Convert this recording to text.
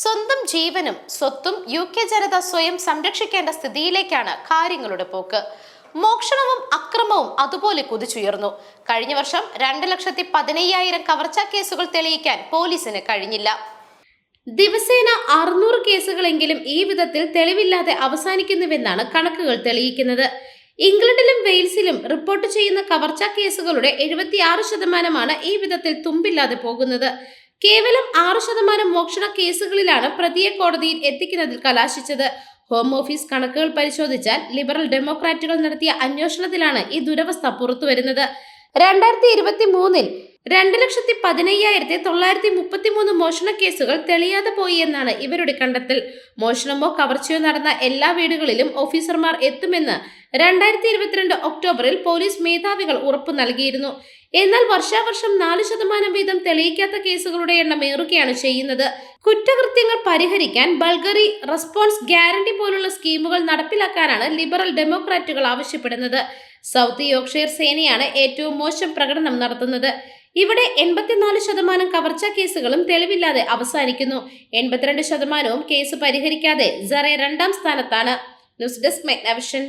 സ്വന്തം ജീവനും സ്വത്തും യു കെ ജനത സ്വയം സംരക്ഷിക്കേണ്ട സ്ഥിതിയിലേക്കാണ് കാര്യങ്ങളുടെ പോക്ക്. മോഷണവും അക്രമവും അതുപോലെ കുതിച്ചുയർന്നു. കഴിഞ്ഞ വർഷം രണ്ട് ലക്ഷത്തി പതിനയ്യായിരം കവർച്ചാ കേസുകൾ തെളിയിക്കാൻ പോലീസിന് കഴിഞ്ഞില്ല. ദിവസേന അറുന്നൂറ് കേസുകളെങ്കിലും ഈ വിധത്തിൽ തെളിവില്ലാതെ അവസാനിക്കുന്നുവെന്നാണ് കണക്കുകൾ തെളിയിക്കുന്നത്. ഇംഗ്ലണ്ടിലും വെയിൽസിലും റിപ്പോർട്ട് ചെയ്യുന്ന കവർച്ചാ കേസുകളുടെ എഴുപത്തിയാറ് ശതമാനമാണ് ഈ വിധത്തിൽ തുമ്പില്ലാതെ പോകുന്നത്. കേവലം ആറു ശതമാനം മോഷണ കേസുകളിലാണ് പ്രതിയെ കോടതിയിൽ എത്തിക്കുന്നതിൽ കലാശിച്ചത്. ഹോം ഓഫീസ് കണക്കുകൾ പരിശോധിച്ചാൽ ലിബറൽ ഡെമോക്രാറ്റുകൾ നടത്തിയ അന്വേഷണത്തിലാണ് ഈ ദുരവസ്ഥ പുറത്തുവരുന്നത്. രണ്ടായിരത്തി ഇരുപത്തി മൂന്നിൽ രണ്ട് ലക്ഷത്തി പതിനയ്യായിരത്തി തൊള്ളായിരത്തി മുപ്പത്തി മൂന്ന് മോഷണ കേസുകൾ തെളിയാതെ പോയി എന്നാണ് ഇവരുടെ കണ്ടെത്തൽ. മോഷണമോ കവർച്ചയോ നടന്ന എല്ലാ വീടുകളിലും ഓഫീസർമാർ എത്തുമെന്ന് രണ്ടായിരത്തി ഇരുപത്തിരണ്ട് ഒക്ടോബറിൽ പോലീസ് മേധാവികൾ ഉറപ്പു നൽകിയിരുന്നു. എന്നാൽ വർഷാവർഷം നാല് ശതമാനം വീതം തെളിയിക്കാത്ത കേസുകളുടെ എണ്ണം ഏറുകയാണ് ചെയ്യുന്നത്. കുറ്റകൃത്യങ്ങൾ പരിഹരിക്കാൻ ബൾഗറി റെസ്പോൺസ് ഗ്യാരണ്ടി പോലുള്ള സ്കീമുകൾ നടപ്പിലാക്കാനാണ് ലിബറൽ ഡെമോക്രാറ്റുകൾ ആവശ്യപ്പെടുന്നത്. സൗത്ത് യോർക്ക്ഷയർ സേനയാണ് ഏറ്റവും മോശം പ്രകടനം നടത്തുന്നത്. ഇവിടെ എൺപത്തിനാല് ശതമാനം കവർച്ച കേസുകളും തെളിവില്ലാതെ അവസാനിക്കുന്നു. എൺപത്തിരണ്ട് ശതമാനവും കേസ് പരിഹരിക്കാതെ സറേ രണ്ടാം സ്ഥാനത്താണ്. News desk മെഗ്നവിഷൻ.